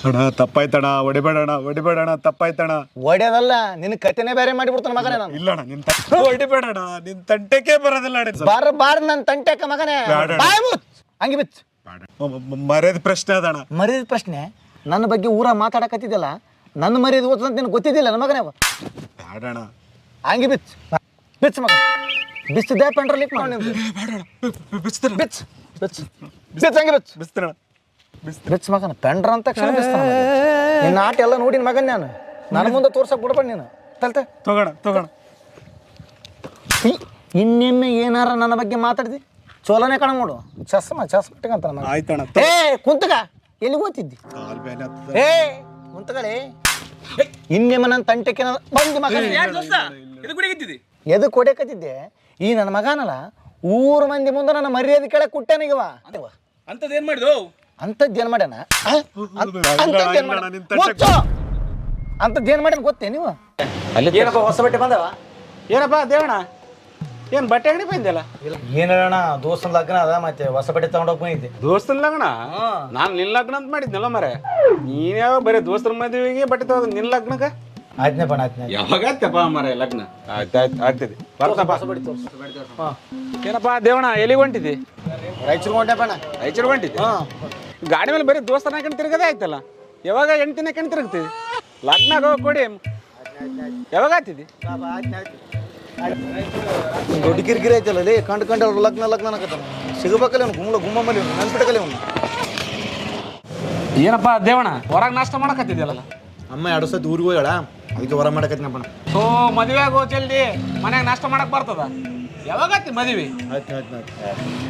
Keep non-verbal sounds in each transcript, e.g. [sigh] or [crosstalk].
ಅಣ್ಣ ತಪ್ಪಾಯ್ತಣ ಹೊಡಿಬೇಡಣ ಹೊಡಿಬೇಡಣ ತಪ್ಪಾಯ್ತಣ ಒಡೆದಲ್ಲ ನಿನ್ನ ಕತೆನೇ ಬೇರೆ ಮಾಡಿಬಿಡ್ತಾನ ಮಗನೇ ನಾನು. ಇಲ್ಲಣ್ಣ ನಿನ್ ಹೊಡಿಬೇಡಣ ನಿನ್ ತಂಟೆಕೆ ಬರೋದಿಲ್ಲ ಅಣ್ಣ. ಬಾರ ಬಾರ ನನ್ನ ತಂಟೆಕ ಮಗನೇ. ಬೇಡ. ಬಾಯ್ ಮುಚ್ಚ್. ಹಂಗೆ ಬಿಚ್ ಮರ್ಯಾದ ಪ್ರಶ್ನೆ ಅದಣ ಮರ್ಯಾದ ಪ್ರಶ್ನೆ? ನನ್ನ ಬಗ್ಗೆ ಊರ ಮಾತಾಡಕತ್ತಿದ್ದಲ್ಲ? ನನ್ನ ಮರ್ಯಾದ ಓದ್ಸ ಅಂತ ನಿನಗೆ ಗೊತ್ತಿದ್ದಿಲ್ಲ ನನ್ನ ಮಗನೇ ಅವ. ಬೇಡಣ ಹಂಗೆ ಬಿಚ್ ಬಿಚ್ ಮಗ. ಬಿಚ್ಚದೆ ಪೆಂಡ್ರಲ್ಲಿ ಬಿಚ್ ಬಿಚ್ ಬಿಚ್ಚ. ಬಿಚ್ಚ. ಬಿಚ್ಚ. ಹಂಗೆ ಬಿಚ್ಚ. ಬಿಸ್ತಾರ ಬಿಚ್ಚ ಮಗನ ಪೆಂಡ್ರ ಅಂತ ತಕ್ಷಣ. ನಿನ್ನ ಆಟ ಎಲ್ಲ ನೋಡಿನ ಮಗನ್ ನಾನು. ನನ್ನ ಮುಂದೆ ತೋರ್ಸಕ್ ಬಿಡಬೇಡ ನೀನು. ತಲ್ತೆ. ತಗೋಣ ತಗೋಣ. ಇನ್ನೆಮ್ಮೆ ಏನಾರ ನನ್ನ ಬಗ್ಗೆ ಮಾತಾಡಿದಿ? ಚೋಲನೆ ಕಣ ನೋಡು ಚಸ್ಮ ಚಸ್ಮ ಇಟ್ಕಂತಾನ ಮಗ. ಆಯ್ತಣ್ಣ ಏ ಕುಂತಗ ಎಲ್ಲಿ ಓದ್ತಿದ್ದಿ ಹತ್ತದ. ಏ ಕುಂತಗಳೇ ಇನ್ನೆಮ್ಮ ನನ್ನ ತಂಟಕ್ಕೆ ಬಂದು ಮಗ ಯಾಕೆ ದೋಸ್ತ? ಇದು ಕುಡಿಗಿದ್ದಿದಿ ಎದು ಕೊಡಕತ್ತಿದ್ದೆ ಈ ನನ್ನ ಮಗನಲ್ಲ ಊರು ಮಂದಿ ಮುಂದೆ ನನ್ನ ಮರ್ಯಾದೆ ಕೆಳಗೆ ಕುಟ್ಟನಿಗವ ಅಂತದೇನ್ ಏನ್ ಮಾಡಿದು ಅಂಥದ್ದು ಏನು ಮಾಡ್ಯಾನ? ಆ? ಅಂತ್- ಅಂಥದ್ದು ಏನ್ ಮಾಡ್ಯಾನ? ನಿನ್ ತಂಟೆಗೆ- ಮುಚ್ಚು! ಅಂಥದ್ದು ಮಾಡ್ಯಾನ ಗೊತ್ತೇ ನೀವು? ಏನಪ್ಪ ಹೊಸ ಬಟ್ಟೆ ಬಂದವ? ಏನಪ್ಪ ದೇವಣ್ಣ? ಏನ್ ಬಟ್ಟೆ ಅಂಗಡಿ ಬಂದಿಲ್ಲ ಏನಣ್ಣ ದೋಸ್ತನ ಲಗ್ನ ಅದ ಮತ್ತೆ ಹೊಸ ಬಟ್ಟೆ ತಗೊಂಡೋಗಿ ಬಂದಿದ್ದೆ. ದೋಸ್ತನ ಲಗ್ನ? ನಾನ್ ನಿನ್ ಲಗ್ನ ಅಂತ ಮಾಡಿದ್ನಲ್ಲ ಮರೆ. ನೀನ್ ಯಾವ ಬರೀ ದೋಸ್ತರ ಮದುವೆಗೆ ಬಟ್ಟೆ ತಗೋದು ನಿನ್ ಲಗ್ನಕ ಆಜ್ಞೆ ಯಾವಾಗ ಮರೆ ಲಗ್ನ? ಆಯ್ತಾಯ್ತು ಆಗ್ತದೆ. ಬರ್ತಪ್ಪ ಏನಪ್ಪ ದೇವಣ್ಣ ಎಲ್ಲಿಗೆ ಹೊಂಟಿದ್ದಿ? ರಾಯಚೂರು ಹೊಂಟೆ ಬಣ್ಣ ರಾಯಚೂರು ಹೊಂಟಿದ್ದಿ? ಗಾಡಿ ಮೇಲೆ ಬರೀ ದೋಸ್ತನ ಕಣ್ ತಿರುಗದೇ ಆಯ್ತಲ್ಲ? ಯಾವಾಗ ಹೆಂಡ್ತಿನ ಹಾಕೊಂಡು ತಿರುಗ್ತೀವಿ? ಲಗ್ನ ಹೋಗಿ ಕೊಡಿ. ಯಾವಾಗ ಆಗ್ತಿದ್ದಿ ದೊಡ್ಡ ಕಿರಿಕಿರಿ ಐತಲ್ಲ ಲೇ ಕಂಡು ಕಂಡು ಅವ್ರು ಲಗ್ನ ಲಗ್ನ ಅನ್ನಕತ್ತಾನ ಸಿಗಬೇಕಲ್ಲ ಅವ್ನು ಗುಮ್ಮ ಗುಮ್ಮ ಮಲ್ಲಿ ನೆನ್ಪಿಟ್ಕಲ್ಲ ಅವ್ನು ಏನಪ್ಪ ದೇವಣ್ಣ ಹೊರಗೆ ನಾಷ್ಟ ಮಾಡಕತ್ತಿದ್ಯಲ್ಲ? ಅಮ್ಮ ಎರಡು ಸತಿ ಊರಿಗೆ ಹೋಗ್ಯಾಳ ಅದಕ್ಕೆ ಹೊರ ಮಾಡಕತ್ತಿನಪ್ಪ ಓ ಮದುವೆ ಆಗೋ ಜಲ್ದಿ ಮನ್ಯಾಗ ನಾಷ್ಟ ಮಾಡಕ್ ಬರ್ತದ? ಯಾವಾಗ ಆಯ್ತು ಮದುವೆ? ಆಯ್ತು ಆಯ್ತು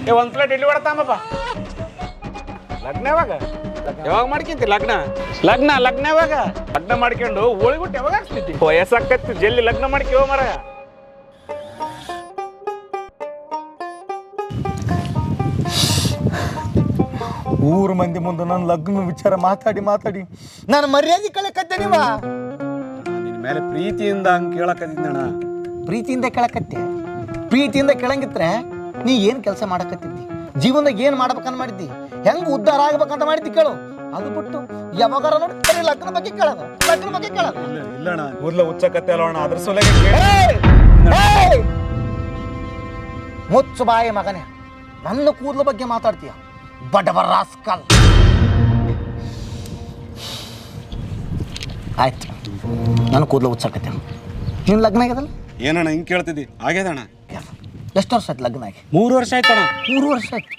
ಏ ಒಂದು ಪ್ಲೇಟ್ ಇಲ್ಲಿ ಹೊಡತಾಮಪ್ಪ ಲಗ್ನ ಯಾವಾಗ? ಯಾವಾಗ ಮಾಡ್ಕೊಂತಿ ಲಗ್ನ? ಲಗ್ನ ಲಗ್ನ ಯಾವಾಗ? ಲಗ್ನ ಮಾಡ್ಕೊಂಡು ಹೋಳಿಗುಟ್ಟು ಯಾವಾಗ ಹಾಕ್ಸ್ತಿದ್ದಿ ವಯಸ್ಸಾಕತ್ತಿ ಜಲ್ದಿ ಲಗ್ನ ಮಾಡ್ಕೋ ಮರ ಊರು ಮಂದಿ ಮುಂದೆ ನನ್ನ ಲಗ್ನ ವಿಚಾರ ಮಾತಾಡಿ ಮಾತಾಡಿ. ನಾನು ಮರ್ಯಾದೆ ಕೇಳಕತ್ತೆ ನೀವ? ನಿನ್ನ ಮೇಲೆ ಪ್ರೀತಿಯಿಂದ ಹಂಗ್ ಕೇಳಕತ್ತಿದ್ದಣ ಪ್ರೀತಿಯಿಂದ ಕೇಳಕತ್ತೆ? ಪ್ರೀತಿಯಿಂದ ಕೇಳಂಗಿತ್ರೆ ನೀ ಏನು ಕೆಲಸ ಮಾಡಕತ್ತಿದ್ದಿ? ಜೀವನದಾಗ ಏನು ಮಾಡ್ಬೇಕನ್ ಮಾಡಿದ್ದಿ ಹೆಂಗ್ ಉದ್ಧಾರ ಆಗ್ಬೇಕಂತ ಮಾಡಿದ್ದಿ ಕೇಳು. ಅದು ಬಿಟ್ಟು ಯಾವಾಗಾರ ನೋಡಿ ಬರೀ ಲಗ್ನ ಬಗ್ಗೆ ಕೇಳೋದು ಲಗ್ನ ಬಗ್ಗೆ ಕೇಳೋದು ಇಲ್ಲ ಇಲ್ಲಣ್ಣ ಕೂದ್ಲ ಹುಚ್ಚಕತ್ತೆ ಅಲ್ಲ ಅಣ್ಣ? ಅದ್ರ ಸೊಲೆಗೆ! ಮುಚ್ಚು ಬಾಯಿ ಮಗನೇ ನನ್ನ ಕೂದಲ ಬಗ್ಗೆ ಮಾತಾಡ್ತೀಯ? ಬಡವ ರಾಸ್ಕಲ್. ಆಯ್ತು ನನ್ನ ಕೂದಲು ಹುಚ್ಚಾಕತ್ತೆ ನಿನ್ನ ಲಗ್ನ ಆಗ್ಯದಲ್ಲ? ಏನಣ್ಣ ಹಿಂಗೆ ಕೇಳ್ತಿದ್ದಿ? ಆಗ್ಯದಣ್ಣ ಎಷ್ಟು ವರ್ಷ ಆಯ್ತು ಲಗ್ನ ಆಗಿ? ಮೂರು ವರ್ಷ ಆಯ್ತಣ್ಣ. ಮೂರು ವರ್ಷ ಆಯ್ತು.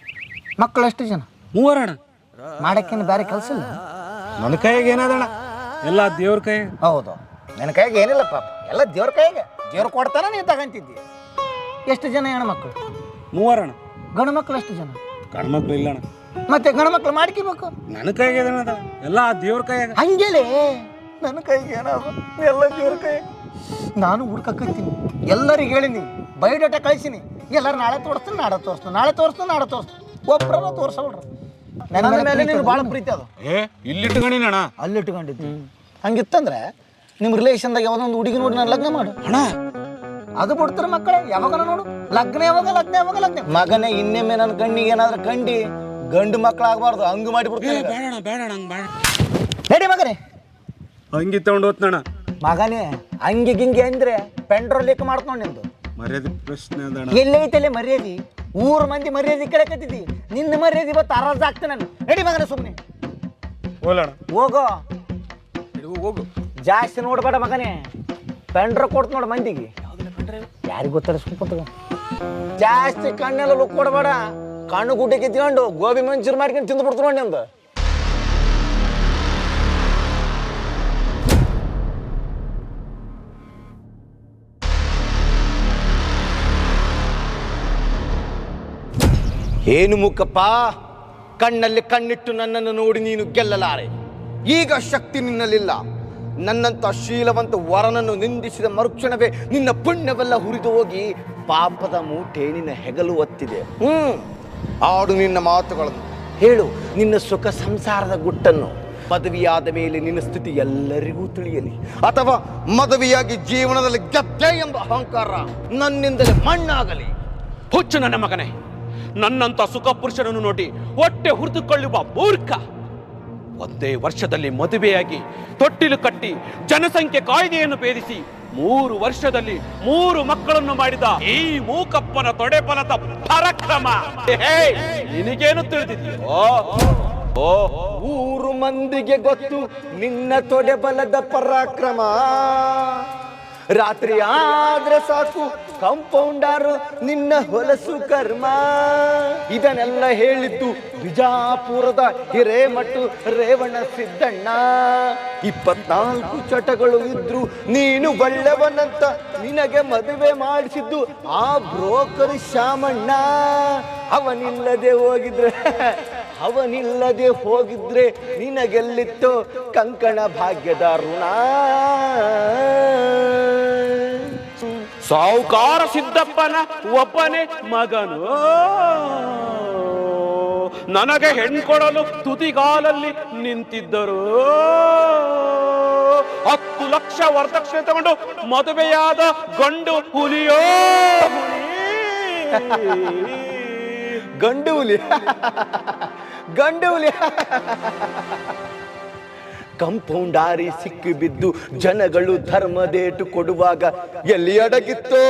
ಮಕ್ಕಳು ಎಷ್ಟು ಜನ? ಮೂವರಣ್ಣ ಮಾಡಕ್ಕೇನು ಬೇರೆ ಕೆಲಸ ಇಲ್ಲ? ನನ್ನ ಕೈಯಾಗ ಏನದಣ್ಣ? ಎಲ್ಲ ದೇವ್ರ ಕೈ. ಹೌದು. ನನ್ನ ಕೈಗೆ ಏನಿಲ್ಲ ಪಾಪ. ಎಲ್ಲ ದೇವ್ರ ಕೈಗೆ ದೇವ್ರು ಕೊಡ್ತಾನ ನೀನು ತಗೊಂತಿದ್ದಿ. ಎಷ್ಟು ಜನ ಹೆಣ್ಮಕ್ಳು ಮೂವರಣ ಗಂಡು ಮಕ್ಕಳು ಎಷ್ಟು ಜನ? ಗಂಡ್ಮಕ್ಳು ಇಲ್ಲಣ್ಣ ಮತ್ತೆ ಗಂಡು ಮಕ್ಕಳು ಮಾಡ್ಕೋಬೇಕು ನನ್ನ ಕೈಗೆ ಏನದ ಎಲ್ಲ ದೇವ್ರ ಕೈಯಾಗ. ಹಂಗೇಲೆ? ನನ್ನ ಕೈಗೆ ಏನದ ಎಲ್ಲ ದೇವ್ರ ಕೈ ನಾನು ಹುಡ್ಕಕ್ಕತ್ತೀನಿ ಎಲ್ಲರಿಗೆ ಹೇಳಿನಿ. ಬಯೋಡಾಟಾ ಕಳಿಸಿನಿ. ಎಲ್ಲರೂ ನಾಳೆ ತೋರಿಸ್ತೀನಿ ನಾಳೆ ತೋರಿಸ್ತೀನಿ ನಾಳೆ ತೋರಿಸ್ತೀನಿ ನಾಳೆ ತೋರಿಸ್ತೀನಿ. ಒಬ್ಬರನ್ನ ತೋರ್ಸಬಿಡ್ರಿ ನನ್ನ ಮೇಲೆ ನೀನು ಭಾಳ ಪ್ರೀತಿ ಅದು. ಏ ಇಲ್ಲಿಟ್ಕೊಂಡಿನಣ್ಣ? ಅಲ್ಲಿ ಇಟ್ಕೊಂಡಿದ್ದು ಹಂಗಿತ್ತಂದ್ರೆ ನಿಮ್ಮ ರಿಲೇಷನ್ದಾಗ ಯಾವ್ದೊಂದು ಹುಡುಗಿ ನೋಡಿ ನಾನು ಲಗ್ನ ಮಾಡು. ಅಣ್ಣ ಅದು ಬಿಡ್ತಾರೆ ಮಕ್ಕಳೇ? ಯಾವಾಗ ನೋಡು. ಲಗ್ನ ಯಾವಾಗ ಲಗ್ನ ಯಾವಾಗ ಲಗ್ನ ಮಗನೇ ಇನ್ನೊಮ್ಮೆ ನನ್ನ ಕಣ್ಣಿಗೆ ಏನಾದ್ರು ಕಂಡಿ ಗಂಡು ಮಕ್ಕಳಾಗಬಾರ್ದು ಹಂಗೆ ಮಾಡಿಬಿಡ್ತೀನಿ ಬೇಡಣ್ಣ ಬೇಡಣ್ಣ ಹಂಗ್ ಬೇಡ ನಡಿ ಮಗನೇ. ಹಂಗಿ ತಗೊಂಡು ಹೋತ್ನಣ್ಣ ಮಗನೇ ಹಂಗೆ ಗಿಂಗೆ ಅಂದ್ರೆ ಪೆಂಡ್ರೋಲ್ ಲಿಕ್ ಮಾಡ್ತ ನೋಡಿ ನಿಂದು. ಮರ್ಯಾದೆ ಪ್ರಶ್ನೆ ಅದಣ್ಣ ಎಲ್ಲೈತಲೆ ಮರ್ಯಾದಿ? ಊರ್ ಮಂದಿ ಮರ್ಯಾದೆ ಕೇಳಕತ್ತಿದ್ದಿ ನಿನ್ನ ಮರ್ಯಾದೆ ಇವತ್ತು ಅರಾಜ್ ಆಗ್ತ ನಾನು. ನಡಿ ಮಗನ ಸುಮ್ಮನೆ ಹೋಗೋ. ಹೋಗು ಜಾಸ್ತಿ ನೋಡ್ಬೇಡ ಮಗನೇ. ಪೆಂಡ್ರ ಕೊಡ್ತು ನೋಡು ಮಂದಿಗೆ. ಯಾರಿಗೆ ಗೊತ್ತಾರ ಸುಮ್ಮನೆ ಜಾಸ್ತಿ ಕಣ್ಣೆಲ್ಲ ಲುಕ್ ಕೊಡಬೇಡ. ಕಣ್ಣು ಗುಡ್ಡೆ ಕಿತ್ಕೊಂಡು ಗೋಬಿ ಮಂಚೂರಿ ಮಾಡ್ಕೊಂಡು ತಿಂದು ಬಿಡ್ತು ನೋಡಿ ನಿಂದು. ಏನು ಮುಖಪ್ಪ ಕಣ್ಣಲ್ಲಿ ಕಣ್ಣಿಟ್ಟು ನನ್ನನ್ನು ನೋಡಿ ನೀನು ಗೆಲ್ಲಲಾರೆ. ಈಗ ಶಕ್ತಿ ನಿನ್ನಲ್ಲಿಲ್ಲ. ನನ್ನಂತ ಶೀಲವಂತ ವರನನ್ನು ನಿಂದಿಸಿದ ಮರುಕ್ಷಣವೇ ನಿನ್ನ ಪುಣ್ಯವೆಲ್ಲ ಹುರಿದು ಹೋಗಿ ಪಾಪದ ಮೂಟೆ ನಿನ್ನ ಹೆಗಲು ಒತ್ತಿದೆ. ಹ್ಞೂ ಆಡು ನಿನ್ನ ಮಾತುಗಳನ್ನು. ಹೇಳು, ನಿನ್ನ ಸುಖ ಸಂಸಾರದ ಗುಟ್ಟನ್ನು. ಮದುವೆಯಾದ ಮೇಲೆ ನಿನ್ನ ಸ್ಥಿತಿ ಎಲ್ಲರಿಗೂ ತಿಳಿಯಲಿ. ಅಥವಾ ಮದುವೆಯಾಗಿ ಜೀವನದಲ್ಲಿ ಗೆದ್ದೆ ಎಂಬ ಅಹಂಕಾರ ನನ್ನಿಂದಲೇ ಮಣ್ಣಾಗಲಿ. ಹುಚ್ಚು ನನ್ನ ಮಗನೇ. ನನ್ನಂತ ಸುಖ ಪುರುಷನನ್ನು ನೋಡಿ ಹೊಟ್ಟೆ ಹುರಿದುಕೊಳ್ಳುವ ಮೂರ್ಖ. ಒಂದೇ ವರ್ಷದಲ್ಲಿ ಮದುವೆಯಾಗಿ ತೊಟ್ಟಿಲು ಕಟ್ಟಿ ಜನಸಂಖ್ಯೆ ಕಾಯ್ದೆಯನ್ನು ಭೇದಿಸಿ ಮೂರು ವರ್ಷದಲ್ಲಿ ಮೂರು ಮಕ್ಕಳನ್ನು ಮಾಡಿದ ಈ ಮೂಕಪ್ಪನ ತೊಡೆಬಲದ ಪರಾಕ್ರಮ. ನಿನಗೇನು ಓ, ಊರು ಮಂದಿಗೆ ಗೊತ್ತು ನಿನ್ನ ತೊಡೆ ಬಲದ ಪರಾಕ್ರಮ. ರಾತ್ರಿ ಆದ್ರೆ ಸಾಕು. ಕಂಪೌಂಡರ್ ನಿನ್ನ ಹೊಲಸು ಕರ್ಮ. ಇದನ್ನೆಲ್ಲ ಹೇಳಿದ್ದು ಬಿಜಾಪುರದ ಹಿರೇಮಠು ರೇವಣ ಸಿದ್ದಣ್ಣ. ಇಪ್ಪತ್ನಾಲ್ಕು ಚಟಗಳು ಇದ್ರು ನೀನು ಬಳ್ಳವನಂತ ನಿನಗೆ ಮದುವೆ ಮಾಡಿಸಿದ್ದು ಆ ಬ್ರೋಕರ್ ಶಾಮಣ್ಣ ಅವನಿಲ್ಲದೆ ಹೋಗಿದ್ರೆ ಅವನಿಲ್ಲದೆ ಹೋಗಿದ್ರೆ ನಿನಗೆಲ್ಲಿತ್ತು ಕಂಕಣ ಭಾಗ್ಯದ ಋಣ? ಸಾಹುಕಾರ ಸಿದ್ದಪ್ಪನ ಒಬ್ಬನೇ ಮಗನು. ನನಗೆ ಹೆಣ್ಕೊಡಲು ತುದಿಗಾಲಲ್ಲಿ ನಿಂತಿದ್ದರು. ಹತ್ತು ಲಕ್ಷ ವರದಕ್ಷಿಣೆ ತಗೊಂಡು ಮದುವೆಯಾದ ಗಂಡು ಹುಲಿಯೋ ಹುಲಿ. ಗಂಡು ಹುಲಿ. ಗಂಡು ಹುಲಿ. ಕಂಪೌಂಡಾರಿ ಸಿಕ್ಕಿ ಬಿದ್ದು ಜನಗಳು ಧರ್ಮದೇಟು ಕೊಡುವಾಗ ಎಲ್ಲಿ ಅಡಗಿತ್ತೋ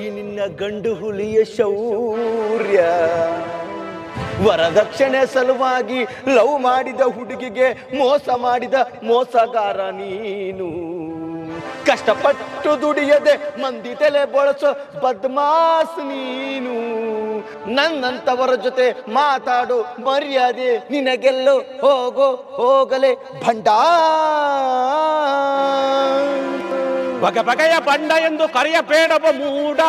ಈ ನಿನ್ನ ಗಂಡು ಹುಲಿಯ ಶೌರ್ಯ. ವರದಕ್ಷಿಣೆ ಸಲುವಾಗಿ ಲವ್ ಮಾಡಿದ ಹುಡುಗಿಗೆ ಮೋಸ ಮಾಡಿದ ಮೋಸಗಾರ ನೀನು. ಕಷ್ಟಪಟ್ಟು ದುಡಿಯದೆ ಮಂದಿ ತಲೆ ಬಳಸೋ ಬದ್ಮಾಸ್ ನೀನು. ನನ್ನಂತವರ ಜೊತೆ ಮಾತಾಡು, ಮರ್ಯಾದೆ ನಿನಗೆಲ್ಲೋ ಹೋಗೋ, ಹೋಗಲೆ ಭಂಡ ಬಗೆ ಬಗೆಯ ಬಂಡ ಎಂದು ಕರೆಯಬೇಡವ ಮೂಡ,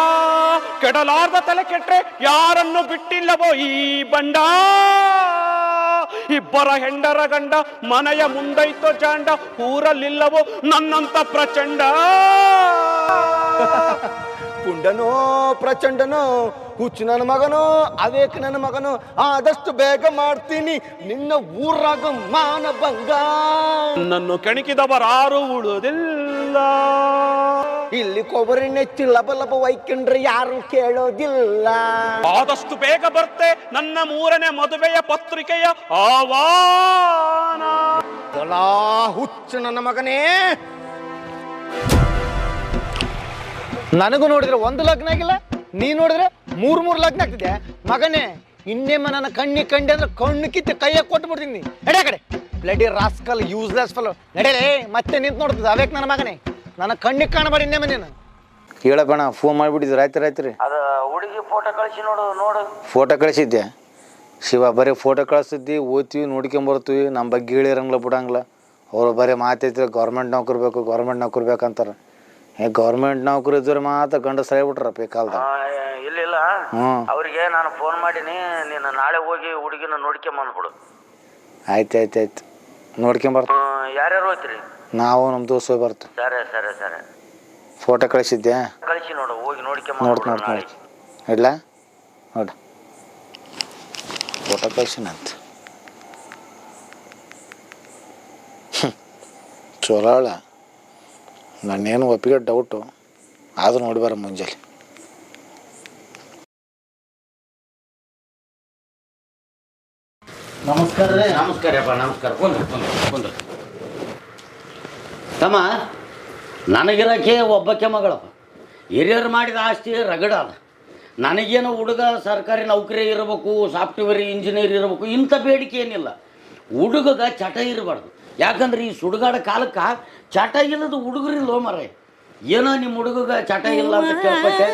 ಕೆಡಲಾರ್ದ ತಲೆ ಕೆಟ್ರೆ ಯಾರನ್ನು ಬಿಟ್ಟಿಲ್ಲವೋ ಈ ಬಂಡ. ಇಬ್ಬರ ಹೆಂಡರ ಗಂಡ ಮನೆಯ ಮುಂದೈತೋ ಜಾಂಡ, ಊರಲ್ಲಿಲ್ಲವೋ ನನ್ನಂತ ಪ್ರಚಂಡ. ಪುಂಡನೋ ಪ್ರಚಂಡನೋ ಹುಚ್ಚು ನನ್ನ ಮಗನೋ ಅವೇಕ ನನ್ನ ಮಗನೋ ಆದಷ್ಟು ಬೇಗ ಮಾಡ್ತೀನಿ. ನಿನ್ನ ಊರಾಗ ಮಾನ ಭಂಗ ನನ್ನನ್ನು ಕೆಣಕಿದವರಾರು ಉಳುವುದಿಲ್ಲ. ಇಲ್ಲಿ ಕೊಬ್ಬರಿ ನೆಚ್ಚಿ ಲಬ ಲಬ ವೈಕಂಡ್ರೆ ಯಾರು ಕೇಳೋದಿಲ್ಲ. ಆದಷ್ಟು ಬೇಗ ಬರ್ತೆ ನನ್ನ ಮೂರನೇ ಮದುವೆಯ ಪತ್ರಿಕೆಯ ಆವಾನ ಹುಚ್ಚು ನನ್ನ ಮಗನೇ ನನಗೂ ನೋಡಿದ್ರೆ ಒಂದು ಲಗ್ನ ಆಗಿಲ್ಲ ನೀ ನೋಡಿದ್ರೆ ಮೂರ್ ಮೂರ್ ಲಗ್ನ ಆಗ್ತಿದೆ. ಮಗನೇ ಇನ್ನೇಮ್ಮ ನನ್ನ ಕಣ್ಣಿ ಕಂಡೆ ಅಂದ್ರೆ ಕಣ್ಣು ಕಿತ್ತು ಕೈಯಾಗ ಕೊಟ್ಟು ಬಿಡ್ತೀನಿ. ನಡೆ ಆ ಕಡೆ. ಬ್ಲಡಿ ರಾಸ್ಕಲ್ ಯೂಸ್ಲೆಸ್ ಫಲ್ ನಡೇ ಮತ್ತೆ ನಿಂತು ನೋಡ್ತದೆ ಅವೇಕ್ ನನ್ನ ಮಗನೇ. ನನ್ನ ಕಣ್ಣಿಗೆ ಕಾಣಬೇಡಿ ಇನ್ನೇಮ್ಮ ನೀನು. ಹೇಳಪ್ಪಣ ಫೋನ್ ಮಾಡಿಬಿಟ್ಟಿದ್ರು ರಾಯ್ತು ರಾಯ್ತು ರೀ ಅದ ಹುಡುಗಿ ಫೋಟೋ ಕಳಿಸಿ ನೋಡು ನೋಡು. ಫೋಟೋ ಕಳಿಸಿದ್ದೆ. ಶಿವ ಬರೀ ಫೋಟೋ ಕಳಿಸಿದ್ದಿ ಓದ್ತೀವಿ ನೋಡ್ಕೊಂಬರ್ತೀವಿ ನಮ್ಮ ಬಗ್ಗೆ ಹೇಳಿರಂಗಿಲ್ಲ ಬಿಡಂಗಿಲ್ಲ ಅವ್ರು ಬರೀ ಮಾತೈತಿ ಗೌರ್ಮೆಂಟ್ ನೌಕರಿ ಬೇಕು ಗೌರ್ಮೆಂಟ್ ನೌಕರಿ ಬೇಕಂತಾರೆ. ಗೌರ್ಮೆಂಟ್ ನೌಕರಿ ಇದ್ರೆ ಮಾತ್ರ ಗಂಡ ಆಗ್ಬಿಟ್ರಪ್ಪ ಬಿಟ್ರಪ್ಪ ಈ ಕಾಲದಾಗ. ಇಲ್ಲ ಇಲ್ಲ. ಹ್ಞೂ ಅವ್ರಿಗೆ ನಾನು ಫೋನ್ ಮಾಡೀನಿ ನೀನು ನಾಳೆ ಹೋಗಿ ಹುಡುಗಿನ ನೋಡ್ಕೊಂಬಂದ್ಬಿಡು ಆಯ್ತು ಆಯ್ತು ಆಯ್ತು. ನೋಡ್ಕೊಂಬರ್ತ ಯಾರ್ಯಾರು ಹೋಗ್ತೀರಿ? ನಾವು ನಮ್ಮ ದೋಸ್ತ ಬರ್ತೀವಿ. ಸರಿ ಸರಿ ಸರಿ. ಫೋಟೋ ಕಳಿಸಿದ್ದೆ ಕಳಿಸಿ ನೋಡು ಹೋಗಿ ನೋಡ್ತು ನೋಡ್ಕೊಂಬಂದ್ಬಿಡು ನೋಡ್ತು ನಾಳೆ. ನೋಡ್ತು ಇಲ್ಲ ನೋಡು. ಫೋಟೋ ಕಳಿಸಿನಂತ. ಚಲೋ ಅಲ್ಲ ನಾನೇನು ಒಪ್ಪಿಗೆ ಡೌಟು ಆದರೂ ನೋಡಿ ಬರ ಮುಂಜಾನೆ. ನಮಸ್ಕಾರ ರೀ, ನಮಸ್ಕಾರ ಕುಂದ್ರ, ಕುಂದ್ರಿ ಕುಂದ್ರಿ. ತಮ್ಮ, ನನಗಿರಕ್ಕೆ ಒಬ್ಬಕ್ಕೆ ಮಗಳಪ್ಪ ಹಿರಿಯರು ಮಾಡಿದ ಆಸ್ತಿ ರಗಡ ಅದ ನನಗೇನು ಹುಡುಗ, ಸರ್ಕಾರಿ ನೌಕರಿ ಇರಬೇಕು ಸಾಫ್ಟ್ವೇರ್ ಇಂಜಿನಿಯರ್ ಇರಬೇಕು, ಇಂಥ ಬೇಡಿಕೆ ಏನಿಲ್ಲ. ಹುಡುಗಗ ಚಟ ಇರಬಾರ್ದು. ಯಾಕಂದ್ರೆ ಈ ಸುಡುಗಾಡ ಕಾಲಕ್ಕೆ ಚಟ ಇಲ್ಲದ ಹುಡುಗರಿಲ್ಲ ಮರ ಏನೋ ನಿಮ್ಮ ಹುಡುಗಗ ಚಟ ಇಲ್ಲ ಅಂತ ಕೇಳ್ಪಟ್ಟೆ.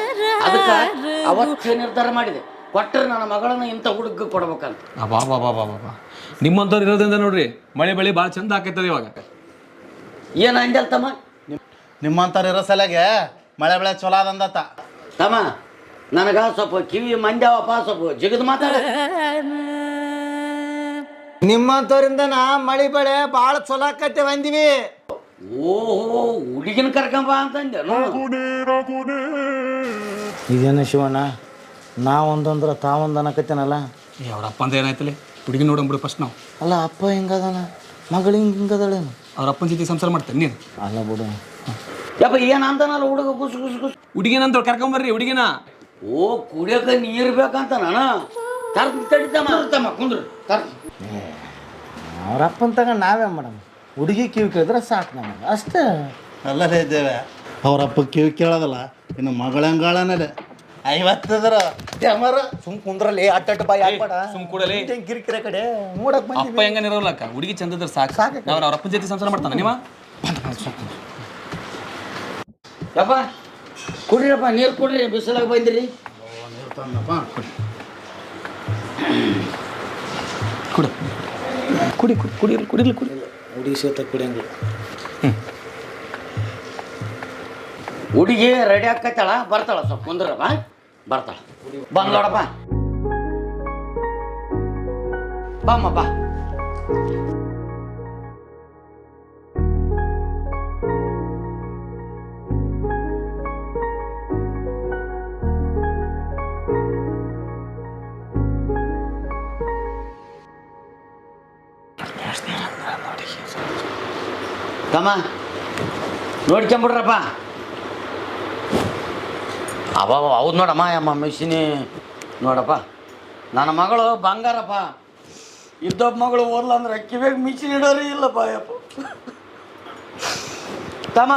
ಅದಕ್ಕೆ ಅವತ್ತೇ ನಿರ್ಧಾರ ಮಾಡಿದೆ? ಕೊಟ್ಟರೆ ನನ್ನ ಮಗಳನ್ನ ಇಂಥ ಹುಡುಗ ಕೊಡ್ಬೇಕಂತ. ಬಾ ಬಾ ಬಾ ಬಾ ಬಾ ನಿಮ್ಮಂಥವ್ರು ಇರೋದ್ರಿಂದ ನೋಡ್ರಿ ಮಳೆ ಬೆಳೆ ಭಾಳ ಚಂದ ಆಕೈತದ ಇವಾಗ. ಏನು ಅಂಜಲ್ ತಮ್ಮ? ನಿಮ್ಮಂಥವ್ರು ಇರೋ ಸಲಗೆ ಮಳೆ ಬೆಳೆ ಚಲೋ ಅದಂದತ್ತ ತಮ್ಮ ನನಗ ಸ್ವಲ್ಪ ಕಿವಿ ಮಂದ್ಯಾವಪ್ಪ ಸ್ವಲ್ಪ ಜಿಗದ್ ಮಾತಾಡ. [laughs] ನಿಮ್ಮಂಥವ್ರಿಂದ ನಾ ಮಳಿ ಬೆಳೆ ಭಾಳ ಚಲೋ ಆಕತ್ತೆ ಬಂದಿವಿ. ಓಹೋ ಹುಡುಗಿನ ಕರ್ಕೊಂಬ ಅಂತಂದೆ ಇದೇನ ಶಿವಣ್ಣ? ನಾ ತಾವೊಂದು ಅನ್ನಕತ್ತೇನಲ್ಲ ಏ ಅವ್ರ ಏನಾಯ್ತಲ್ಲ ಅಂತ ಏನಾಯ್ತಲೆ? ಹುಡುಗಿ ನೋಡಂಬಿಡು ಫಸ್ಟ್ ನಾವು. ಅಲ್ಲ ಅಪ್ಪ ಹಿಂಗದಾನ? ಮಗಳು ಹಿಂಗೆ ಹಿಂಗದಳೇನು? ಅವ್ರ ಅಪ್ಪನ ಜೊತೆ ಸಂಸಾರ ಮಾಡ್ತೇನೆ ನೀನು. ಅಲ್ಲ ಬಿಡು. ಯಪ್ಪ ಏನು ಅಂತಾನಲ್ಲ ಹುಡುಗ ಗುಸ್ ಗುಸ್ ಗುಸ್. ಹುಡುಗಿನಂತ ಕರ್ಕೊಂಬರ್ರಿ ಹುಡುಗಿನ. ಓ ಕುಡಿಯಕ ನೀರ್ ಬೇಕಂತ ನಾನು ತರ್ತ ತಡಿತಮ್ಮ ತಮ್ಮ ಕುಂದ್ರು ತರ್ ಅವ್ರ ಅಪ್ಪನ ತಗೊಂಡು ನಾವೇ ಮೇಡಮ್. ಹುಡುಗಿ ಕಿವಿ ಕೇಳಿದ್ರೆ ಸಾಕು ನಮಗೆ. ಅಷ್ಟೇ. ಅಲ್ಲಲೇ ಇದ್ದೇವೆ. ಅವರಪ್ಪ ಕಿವಿ ಕೇಳೋದಲ್ಲ ಇನ್ನು ಮಗಳಂಗಾಳನಲ್ಲ ಐವತ್ತದರ ಡ್ಯಾಮರ ಸುಮ್ ಕುಂದ್ರಲ್ಲಿ ಅಟ್ಟ ಅಟ್ಟ ಬಾಯಿ ಆಗ್ಬೇಡ ಸುಮ್ ಕೂಡಲೇ. ಕಿರಿಕಿರಿ ಕಡೆ. ನೋಡಕ್ ಅಪ್ಪ ಬಂದಿವಿ ಹೆಂಗನಿರೋಲ್ಲಕ್ಕ ಹುಡುಗಿ ಚಂದದ್ರ ಸಾಕು. ಸಾಕು ಅವ್ರ ಅಪ್ಪನ ಜೊತೆ ಸಂಸಾರ ಮಾಡ್ತಾನ ನೀವ? ಯಪ್ಪ ಕುಡ್ರಿಯಪ್ಪ ನೀರು ಕುಡ್ರಿ ಬಿಸಿಲಾಗ ಬಂದಿರಿ. ಕುಡಿ ಕುಡಿ ಕುಡಿಯಲ್ಲ ಕುಡಿಯಲ್ಲ ಕುಡಿ ಹುಡುಗಿ ಸೇತ ಕುಡಿಯಂಗಿಲ್ಲ ಹುಡುಗಿ ರೆಡಿ ಆಕೈತಾಳ ಬರ್ತಾಳ ಸ್ವಲ್ಪ ಕುಂದ್ರಪ್ಪ ಬರ್ತಾಳ ಬಂದ್ ನೋಡಪ್ಪ ಬಾಮ್ಮ ಬಾ ತಮ್ಮ ನೋಡ್ಕೊಂಬಿಡ್ರಪ್ಪ. ಅವ ಹೌದು ನೋಡಮ್ಮ ಅಮ್ಮ ಮಿಷಿನಿ. ನೋಡಪ್ಪ ನನ್ನ ಮಗಳು ಬಂಗಾರಪ್ಪ. ಇದ್ದೊಬ್ಬ ಮಗಳು ಓದ್ಲ ಅಂದ್ರೆ ಕಿವಿಗೆ ಮಿಷಿನ್ ಇಡೋರಿ ಇಲ್ಲಪ್ಪ ಯಪ್ಪ ತಮ್ಮ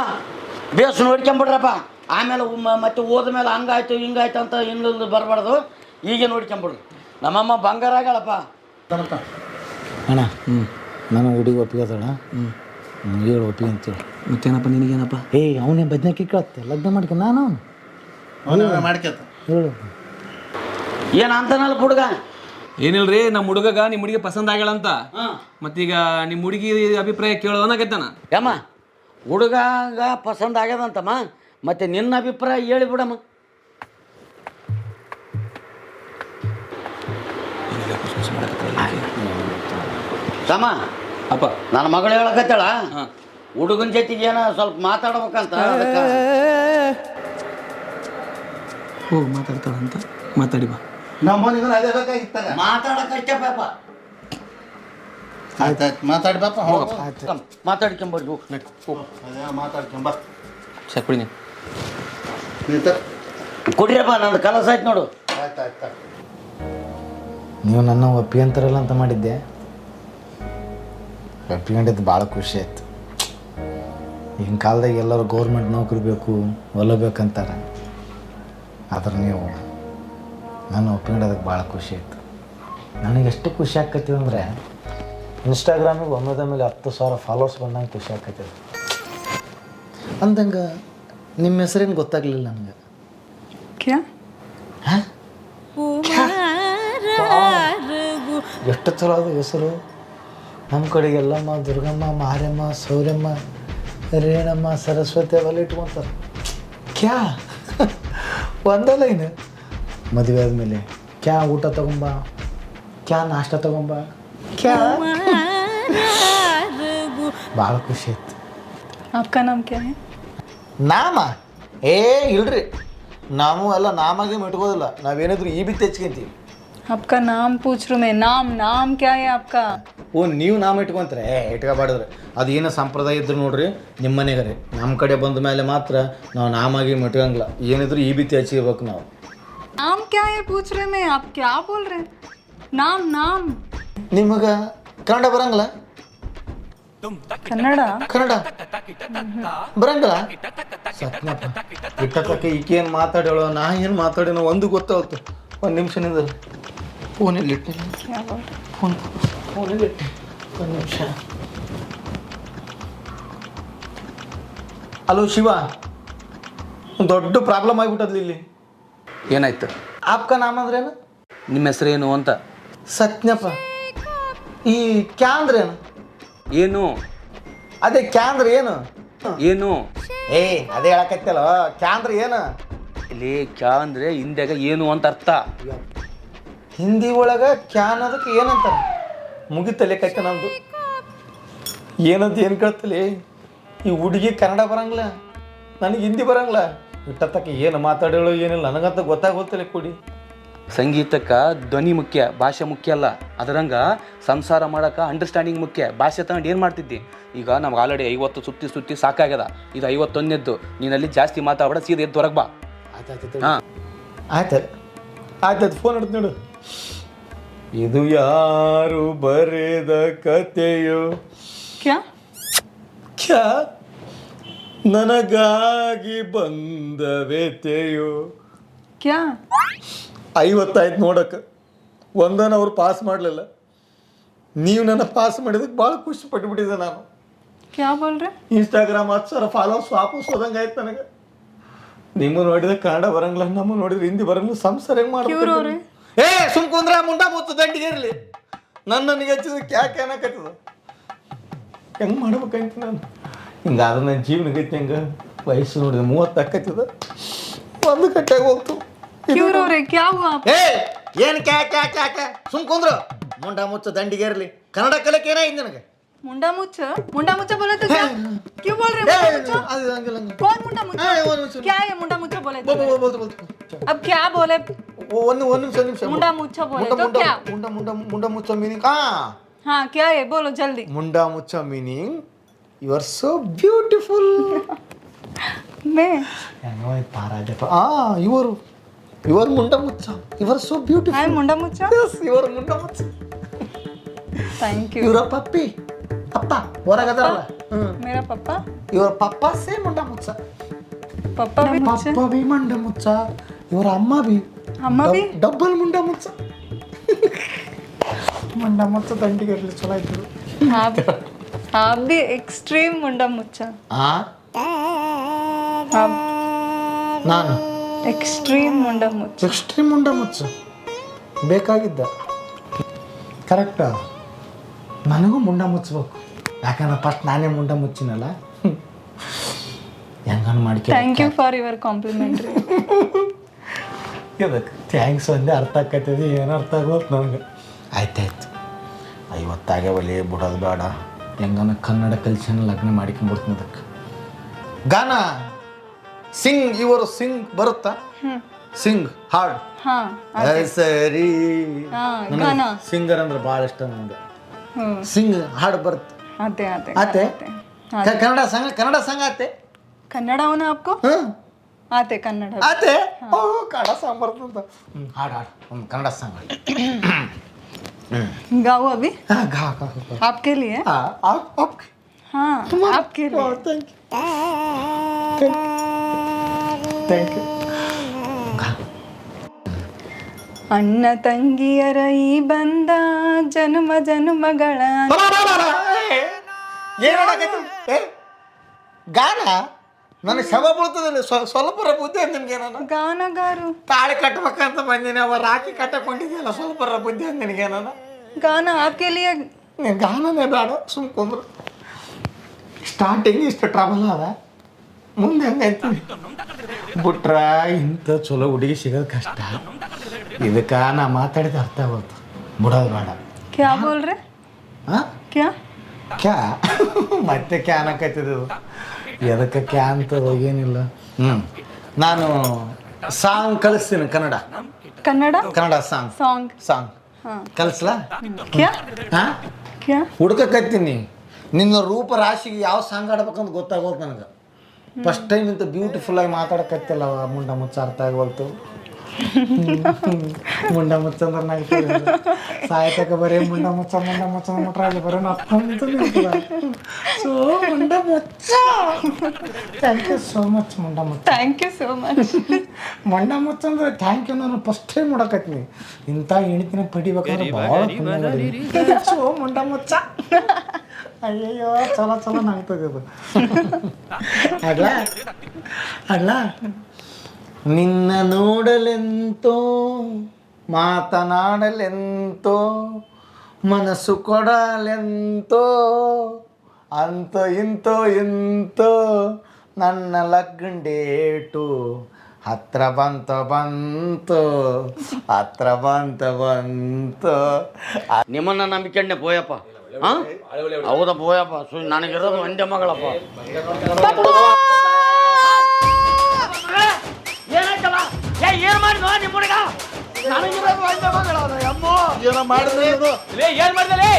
ಬೇಸ್ ನೋಡ್ಕೊಂಬಿಡ್ರಪ್ಪ. ಆಮೇಲೆ ಮತ್ತೆ ಹೋದ ಮೇಲೆ ಹಂಗಾಯ್ತು ಹಿಂಗಾಯ್ತು ಅಂತ ಇನ್ನೊಂದು ಬರಬಾರ್ದು. ಈಗೇ ನೋಡ್ಕೊಂಬಿಡ್ರಿ ನಮ್ಮಮ್ಮ ಬಂಗಾರ ಆಗಳಪ್ಪ ಅಣ್ಣ ಹ್ಞೂ ನಾನು ಹುಡುಗಿ ಒಪ್ಪಿಗೆ ಹ್ಞೂ ಹೇಳು ಒಪ್ಪಿ ಅಂತೇಳಿ ಮತ್ತೇನಪ್ಪ ನಿನಗೇನಪ್ಪ? ಏಯ್ ಅವನೇ ಬದ್ನಾಕಿ ಕೇಳತ್ತೆ ಲಗ್ನ ಮಾಡ್ಕೊ ನಾನು ಅವನು? ಅವನ ಮಾಡ್ಕೇತ ಹೇಳು. ಏನು ಅಂತನಲ್ಲ ಹುಡುಗ? ಏನಿಲ್ರಿ ನಮ್ಮ ಹುಡುಗಗ ನಿಮ್ಮ ಹುಡುಗಿ ಪಸಂದ್ ಆಗ್ಯಾಳಂತ. ಹಾಂ. ಮತ್ತೀಗ ನಿಮ್ಮ ಹುಡುಗಿ ಅಭಿಪ್ರಾಯ ಕೇಳೋನಾಗೈತಾನ ಯಮ್ಮ ಹುಡುಗಾಗ ಪಸಂದ್ ಆಗ್ಯದಂತಮ್ಮ ಮತ್ತೆ ನಿನ್ನ ಅಭಿಪ್ರಾಯ ಹೇಳಿ ಬಿಡಮ್ಮ. ತಮ್ಮ ಅಪ್ಪ. ನನ್ನ ಮಗಳು ಹೇಳಕತ್ತಾಳ? ಹುಡುಗನ ಜೊತೆಗೆ ಏನೋ ಸ್ವಲ್ಪ ಮಾತಾಡ್ಬೇಕಂತ ಹೋಗಿ ಮಾತಾಡ್ತಾಳಂತ. ಮಾತಾಡಿ ಬಾ. ನಮ್ಮನಿಗೂ ಅದೇ ಬೇಕಾಗಿತ್ತಾಗ ಮಾತಾಡಕ್ಕೆ ಪಾಪ. ಆಯ್ತಾಯ್ತು ಮಾತಾಡಿ ಬಾಪ ಹೋಗಪ್ಪ ಆಯ್ತು. ಮಾತಾಡ್ಕೊಂಬರ್ರಿ ಹೋಗ್. ನಡಿ ಹೋಗ್. ಅದೇ ಮಾತಾಡ್ಕೊಂಬ. ಸರ್ ಕುಡಿ ನೀವು ನಿಂತ ಕೊಡಿರಪ್ಪ ನಂದು ಕಲಸ ಆಯ್ತು ನೋಡು. ಆಯ್ತು ಆಯ್ತು ನೀವು ನನ್ನ ಒಪ್ಪಿ ಅಂತಾರಲ್ಲ ಅಂತ ಮಾಡಿದ್ದೆ. ಒಪ್ಪಿಕೊಂಡಿದ್ದು ಭಾಳ ಖುಷಿ ಆಯ್ತು. ಈಗಿನ ಕಾಲದಾಗ ಎಲ್ಲರೂ ಗೌರ್ಮೆಂಟ್ ನೌಕರಿ ಬೇಕು ಒಲ್ಲಬೇಕಂತಾರೆ ಆದ್ರೆ ನೀವು ನಾನು ಒಪ್ಪಿಕೊಂಡದಕ್ಕೆ ಭಾಳ ಖುಷಿ ಆಯ್ತು. ನನಗೆ ಎಷ್ಟು ಖುಷಿ ಆಕೈತಿ ಅಂದರೆ ಇನ್ಸ್ಟಾಗ್ರಾಮಿಗೆ ಒಮ್ಮೆದ ಮೇಲೆ ಹತ್ತು ಸಾವಿರ ಫಾಲೋವರ್ಸ್ ಬಂದಂಗೆ ಖುಷಿ ಆಕೈತಿ ಅಂದಂಗೆ ನಿಮ್ಮ ಹೆಸರೇನು ಗೊತ್ತಾಗಲಿಲ್ಲ ನನಗೆ. ಎಷ್ಟು ಚಲೋ ಅದು ಹೆಸರು. ನಮ್ಮ ಕಡೆಗೆ ಎಲ್ಲಮ್ಮ ದುರ್ಗಮ್ಮ ಮಾರಮ್ಮ ಸೌರ್ಯಮ್ಮ ರೇಣಮ್ಮ ಸರಸ್ವತಿ ಅವೆಲ್ಲ ಇಟ್ಕೊಂತಾರೆ ಕ್ಯಾ ಒಂದೇ ಲೈನ್ ಮದುವೆ ಆದಮೇಲೆ ಕ್ಯಾ ಊಟ ತಗೊಂಬ ಕ್ಯಾ ನಾಷ್ಟ ತಗೊಂಬ ಕ್ಯಾ ಭಾಳ ಖುಷಿ ಆಯ್ತು आपका नाम क्या है ನಾಮ ಏ ಇಲ್ರಿ ನಾವು ಎಲ್ಲ ನಾಮಾಗೆ ಇಟ್ಕೋದಿಲ್ಲ ನಾವೇನಿದ್ರು ಈ ಬಿತ್ತು ಹೆಚ್ಕೊಂತೀವಿ आपका नाम पूछ रही हूँ मैं नाम नाम क्या है आपका ಓ ನೀವು ನಾಮ ಇಟ್ಕೊಂತಾರೆ ಏ ಇಟ್ಕೋಬಾರ್ದ್ರಿ ಅದು ಏನೋ ಸಂಪ್ರದಾಯ ಇದ್ರು ನೋಡ್ರಿ ನಿಮ್ಮ ಮನೆಗೆ ರೀ ನಮ್ಮ ಕಡೆ ಬಂದ ಮೇಲೆ ಮಾತ್ರ ನಾವು ನಾಮಾಗಿ ಇಟ್ಕಂಗಿಲ್ಲ ಏನಿದ್ರು ಈ ಬಿತ್ತಿ ಹಚ್ಚಿರ್ಬೇಕು ನಾವು नाम क्या है पूछ रहे मैं आप क्या बोल रहे हैं नाम नाम ನಿಮಗೆ ಕನ್ನಡ ಬರಂಗಿಲ್ಲ कन्नड़ा ಕನ್ನಡ ಬರಂಗಿಲ್ಲ ಸತ್ನಪ್ಪ ಇಟ್ಟಕ್ಕೆ ಈಕೆ ಏನು ಮಾತಾಡೋಳು ನಾ ಏನು ಮಾತಾಡೋಣ ಒಂದು ಗೊತ್ತಾಗುತ್ತೆ ಒಂದು ನಿಮಿಷ ನಿಂದ ಫೋನಲ್ಲಿ ಇಟ್ಟಿಲ್ಲ क्या बोल रहे ಫೋನ್ ಒಂದು ನಿಮಿಷ ಹಲೋ ಶಿವ ಒಂದು ದೊಡ್ಡ ಪ್ರಾಬ್ಲಮ್ ಆಗಿಬಿಟ್ಟದ್ಲಿ ಇಲ್ಲಿ. ಏನಾಯ್ತು? ಆಪ್ಕ ನಾಮ ಅಂದ್ರೇನು ನಿಮ್ಮ ಹೆಸರೇನು ಅಂತ? ಸತ್ಯಪ್ಪ ಈ ಕ್ಯಾ ಅಂದ್ರೆ ಏನು? ಏನು? ಅದೇ ಕ್ಯಾ ಅಂದ್ರೆ ಏನು? ಏನು? ಏ ಅದೇ ಹೇಳಕತ್ತಲ್ಲ ಕ್ಯಾ ಅಂದ್ರೆ ಏನು? ಇಲ್ಲಿ ಕ್ಯಾ ಅಂದ್ರೆ ಹಿಂದ್ಯಾಗ ಏನು ಅಂತ ಅರ್ಥ. ಹಿಂದಿ ಒಳಗೆ ಕ್ಯಾ ಅನ್ನೋದಕ್ಕೆ ಏನಂತ ಮುಗಿತಲೆ ಕತೆ ನಂದು. ಏನಂತ ಏನು ಕೇಳ್ತಲಿ? ಈ ಹುಡುಗಿ ಕನ್ನಡ ಬರಂಗಿಲ್ಲ ನನಗೆ ಹಿಂದಿ ಬರಂಗಿಲ್ಲ ಇಟ್ಟತಕ್ಕ ಏನು ಮಾತಾಡೋಳು ಏನಿಲ್ಲ ನನಗಂತ ಗೊತ್ತಾಗೋತಲೆ ಕೊಡಿ. ಸಂಗೀತಕ್ಕೆ ಧ್ವನಿ ಮುಖ್ಯ ಭಾಷೆ ಮುಖ್ಯ ಅಲ್ಲ. ಅದರಂಗ ಸಂಸಾರ ಮಾಡಕ್ಕೆ ಅಂಡರ್ಸ್ಟ್ಯಾಂಡಿಂಗ್ ಮುಖ್ಯ. ಭಾಷೆ ತಗೊಂಡು ಏನು ಮಾಡ್ತಿದ್ದಿ? ಈಗ ನಮ್ಗೆ ಆಲ್ರೆಡಿ ಐವತ್ತು ಸುತ್ತಿ ಸುತ್ತಿ ಸಾಕಾಗ್ಯದ. ಇದು ಐವತ್ತೊಂದನೇದ್ದು. ನೀನಲ್ಲಿ ಜಾಸ್ತಿ ಮಾತಾಡ ಸೀದಾ ಎದ್ದು ಹೊರಗೆ ಬಾ. ಆಯ್ತು ಆಯ್ತು ಆಯ್ತು ಆಯ್ತು ಫೋನ್ ಹಿಡ್ದು ನೋಡು. ಇದು ಯಾರು ಬರೆದ ಕತೆಯೋ ಕ್ಯಾ? ಕ್ಯಾ? ನನಗಾಗಿ ಬಂದ ವ್ಯತೆಯೋ ಕ್ಯಾ? ಐವತ್ತಾಯ್ತು ನೋಡಕ್ಕೆ. ಒಂದನ ಅವ್ರು ಪಾಸ್ ಮಾಡಲಿಲ್ಲ. ನೀವು ನನ್ನ ಪಾಸ್ ಮಾಡಿದಕ್ಕೆ ಭಾಳ ಖುಷಿ ಪಟ್ಬಿಟ್ಟಿದ್ದೆ ನಾನು. ಕ್ಯಾ ಇನ್ಸ್ಟಾಗ್ರಾಮ್ ಹತ್ತು ಸಾವಿರ ಫಾಲೋವರ್ಸ್ ವಾಪಸ್ ಹೋದಂಗೆ ಆಯ್ತು ನನಗೆ. ನಿಮ್ಮ ನೋಡಿದ್ರೆ ಕನ್ನಡ ಬರಂಗಿಲ್ಲ ನಮ್ಮ ನೋಡಿದ್ರೆ ಹಿಂದಿ ಬರಂಗಿಲ್ಲ ಸಂಸಾರ ಹೆಂಗೆ ಮಾಡ್ತೀವ್ರಿ ಏ ಸುಮ್ ಕುಂದ್ರ ಮುಂಡ ಮುತ್ತು ದಂಡಿಗೆ ಇರಲಿ ನನ್ನ ನನಗೆ ಹಚ್ಚಿದ ಕ್ಯಾಕ್ ಏನಕತ್ತದ ಹೆಂಗೆ ಮಾಡ್ಬೇಕಂತ ನಾನು ಹಿಂಗಾದ್ರೆ ನನ್ನ ಜೀವನ ಗತಿ ಹೆಂಗೆ ವಯಸ್ಸು ನೋಡಿದ್ರೆ ಮೂವತ್ತು ಅಕ್ಕತ್ತದ ಒಂದು ಗಂಟೆಗೆ ಹೋಗ್ತು क्यूर हो रहे क्या हुआ आप ಏ ಏನು ಕ್ಯಾ ಕ್ಯಾ ಕ್ಯಾ ಕ್ಯಾ ಸುಮ್ ಕುಂದ್ರು ಮುಂಡ ಮುಚ್ಚ ದಂಡಿಗೆ ಇರಲಿ ಕನ್ನಡ ಕಲಿಕೆ ಏನಾಯ್ತು ನನಗೆ मुंडा मुच्छा मुंडा मुच्छा बोले तो क्या क्यों बोल रहे ಏ, मुंडा मुच्छा ಅದು ಹಂಗಿಲ್ಲ ಹಂಗಿಲ್ಲ. कौन मुंडा मुच्छा ಏ, ಒಂದ್ ನಿಮಿಷ. क्या है मुंडा मुच्छा बोले ಬೋ, तो ಬೋ, ಬೋ, ಬೋ, ಬೋ, ಬೋ. अब क्या बोले ಒಂದು ಒಂದು ನಿಮಿಷ ನಿಮಿಷ मुंडा मुच्छा बोले ಮುಂಡ तो ಮುಂಡ क्या ಮುಂಡ ಮುಂಡ ಮುಂಡ ಮುಚ್ಚ ಮೀನಿಂಗ್ ಹಾ हाँ क्या है बोलो जल्दी ಮುಂಡ ಮುಚ್ಚ meaning you are so beautiful मैं ಪಾರಾಜಪ್ಪ ಆ ಇವರು ಇವರು ಮುಂಡ ಮುಚ್ಚ ಇವರ್ ಸೋ हाय ಬ್ಯೂಟಿಫುಲ್ मुंडा मुच्छा ಇವರು ಮುಂಡ ಮುಚ್ಚ थैंक यू ಇವರ ಪಪ್ಪಿ ಅಪ್ಪ ಹೊರಗದಾರಲ್ಲ ಹ್ಮ್ मेरा पापा ಇವರ ಪಪ್ಪ ಸೇ ಮುಂಡ ಮುಚ್ಚ पापा भी मुझसे ಪಪ್ಪ ಬಿ ಮುಂಡ ಮುಚ್ಚ ಇವರ ಅಮ್ಮ ಬಿ अम्मा भी ಡಬ್ಬಲ್ ಮುಂಡ ಮುಚ್ಚ ಮುಂಡ ಮುಚ್ಚ ದಂಡಿಗೆ ಇರಲಿ ಚಲೋ ಆಯ್ತು आप आप भी एक्सट्रीम मुंडा मुच्छा ಆ आप ನಾನು एक्सट्रीम मुंडा मुच्छा ಎಕ್ಸ್ಟ್ರೀಮ್ ಮುಂಡ ಮುಚ್ಚ ಬೇಕಾಗಿದ್ದ ಕರೆಕ್ಟಾ ನನಗೂ ಮುಂಡ ಮುಚ್ಚಬೇಕು ಯಾಕಂದ್ರೆ ಫಸ್ಟ್ ನಾನೇ ಮುಂಡ ಮುಚ್ಚಿನಲ್ಲ ಹೆಂಗನ್ ಮಾಡ್ಕೆ thank you for your complimentary ಅದಕ್ಕೆ ಥ್ಯಾಂಕ್ಸ್ ಒಂದೇ ಅರ್ಥ ಆಕೈತದೆ ಏನು ಅರ್ಥ ಆಗೋದು ನನಗೆ. ಆಯ್ತಾಯ್ತು. ಐವತ್ತಾಗೆ ಒಲಿ ಬಿಡೋದು ಬೇಡ. ಹೆಂಗನ ಕನ್ನಡ ಕಲ್ಚರ್ನ ಲಗ್ನ ಮಾಡಿಕೊಂಡ್ಬಿಡ್ತೀನಿ ಅದಕ್ಕೆ. ಗಾನ ಸಿಂಗ್ ಇವರು ಸಿಂಗ್ ಬರುತ್ತಾ? ಸಿಂಗ್ ಹಾಡ್. ಸರಿ. ಸಿಂಗರ್ ಅಂದ್ರೆ ಬಹಳ ಇಷ್ಟ ನನಗೆ. ಸಿಂಗ್ ಹಾಡು ಬರುತ್ತೆ. ಕನ್ನಡ ಸಂಘ ಕನ್ನಡ ಸಂಘ ಆತೆ? ಕನ್ನಡವನ್ನು ಹಾಕು आपको ಹ್ಮ್ आते कन्नड़ ಆತೆ ಓ ಕನ್ನಡ ಸಾಂಗ್ ಬರ್ತಂತ ಹ್ಮ್ ಹಾಡು ಹಾಡು ಒಂದು ಕನ್ನಡ ಸಾಂಗ್ गाओ अभी ಹಾ ಗಾ ಗಾ ಗಾ. आपके लिए ಆ, ಆ- ಓಕೆ हाँ आपके लिए ಥ್ಯಾಂಕ್ ಯು ಥ್ಯಾಂಕ್ ಯು ಅಣ್ಣ ತಂಗಿಯರ ಈ ಬಂದ ಜನ್ಮ ಜನ್ಮಗಳ ಏನಾಗೈತಿ ಏ ಗಾನ ನನಗೆ ಶವ ಬೀಳ್ತದಲ್ಲ ಸ್ವಲ್ಪ ಬುದ್ಧಿ ಅಂದ್ ನಿಮ್ಗೆ ನಾನು ಗಾನಗಾರು. ತಾಳಿ ಕಟ್ಬೇಕಂತ ಬಂದಿನಿ ಅವ ರಾಕಿ ಕಟ್ಟಕೊಂಡಿದ್ಯಲ್ಲ ಸ್ವಲ್ಪ ಬುದ್ಧಿ ಅಂದ್ ನಿನಗೆ ನಾನು ಗಾನ ಆಕೆಲಿಯ ಗಾನನೇ ಬೇಡ ಸುಮ್ ಕುಂದ್ರು. ಸ್ಟಾರ್ಟಿಂಗ್ ಇಷ್ಟು ಟ್ರಬಲ್ ಅದ. ಮುಂದೆ ಹಂಗೈತಿ ಬಿಟ್ರ ಇಂಥ ಚಲೋ ಹುಡುಗಿ ಸಿಗೋದು ಕಷ್ಟ. ಇದಕ್ಕೆ ನಾ ಮಾತಾಡಿದ ಅರ್ಥ ಆಗೋದು ಬಿಡೋದು ಬೇಡ. ಕ್ಯಾ ಬೋಲ್ರೆ? ಹಾಂ ಕ್ಯಾ? ಕ್ಯಾ? [laughs] ಮತ್ತೆ ಕ್ಯಾ ಅನ್ನಕತ್ತಿದ್ದು ಎದಕ್ಕೆ ಅಂತ ಏನಿಲ್ಲ. ಹ್ಮ್. ನಾನು song ಕಲಿಸ್ತೀನಿ Kannada. Kannada? Kannada song. Song. Song. ಕಲಿಸ್ಲಾ? ಕ್ಯಾ? ಹುಡ್ಕಕತ್ತೀನಿ ನಿನ್ನ ರೂಪ ರಾಶಿಗೆ ಯಾವ ಸಾಂಗ್ ಆಡ್ಬೇಕಂತ ಗೊತ್ತಾಗೋದು ನನಗೆ. ಫಸ್ಟ್ ಟೈಮ್ ಇಂತ ಬ್ಯೂಟಿಫುಲ್ ಆಗಿ ಮಾತಾಡಕತ್ತಿಲ್ಲ ಮುಂಡ ಮುಚ್ಚಾರ್ಥ ಆಗವಲ್ತು ಮುಂಡ ಮುಚ್ಚ ಸಾಹಿತ್ಯಕ ಬರೀ ಮುಂಡ ಮುಚ್ಚ ಮುಂಡ ಮುಚ್ಚ ಮುಟ್ರ ಅಲ್ಲಿ ಬರೋ ಸೊ ಮುಂಡ ಮುಚ್ಚ. ಥ್ಯಾಂಕ್ ಯು ಸೋ ಮಚ್ ಮುಂಡ ಮುಚ್ಚ. ಥ್ಯಾಂಕ್ ಯು ಸೋ ಮಚ್ ಮುಂಡ ಮುಚ್ಚ ಅಂದ್ರೆ ಥ್ಯಾಂಕ್ ಯು ನಾನು ಫಸ್ಟ್ ಟೈಮ್ ಮಾಡಕತ್ತೀನಿ ಇಂಥ ಹೆಣಿತಿನ ಪಡಿಬೇಕಾದ್ರೆ ಭಾಳ ಸೊ ಮುಂಡ ಮುಚ್ಚ. ಅಯ್ಯಯ್ಯೋ ಚಲೋ ಚಲೋ ನಾಗ್ತದೆ ಅದು. [laughs] ಅಲ್ಲ ಅಲ್ಲ ನಿನ್ನ ನೋಡಲೆಂತೋ ಮಾತನಾಡಲೆಂತೋ ಮನಸ್ಸು ಕೊಡಲೆಂತೋ ಅಂತ ಇಂತೋ ಇಂತೋ ನನ್ನ ಲಗ್ನ ಡೇಟು ಹತ್ರ ಬಂತ ಬಂತು ಹತ್ರ ಬಂತ ಬಂತು. ನಿಮ್ಮನ್ನ ನಂಬಿಕೊಂಡೆ ಪೋಯಪ್ಪ. ಹೌದಾ ಪೋಯಪ್ಪ. ಸು ನನಗಿರೋದು ಒಂದೇ ಮಗಳಪ್ಪ. ಏನಾಯ್ತಲ್ಲ ಏ ಏನ್ ಮಾಡಿದ್ವ ನಿಮ್ಮ ಹುಡುಗ ನನಗಿರೋದು ಒಂದೇ ಮಗಳ ಅಮ್ಮ. ಏನೋ ಮಾಡಿದ್ರೆ ಏನ್ ಮಾಡ್ದಲೇ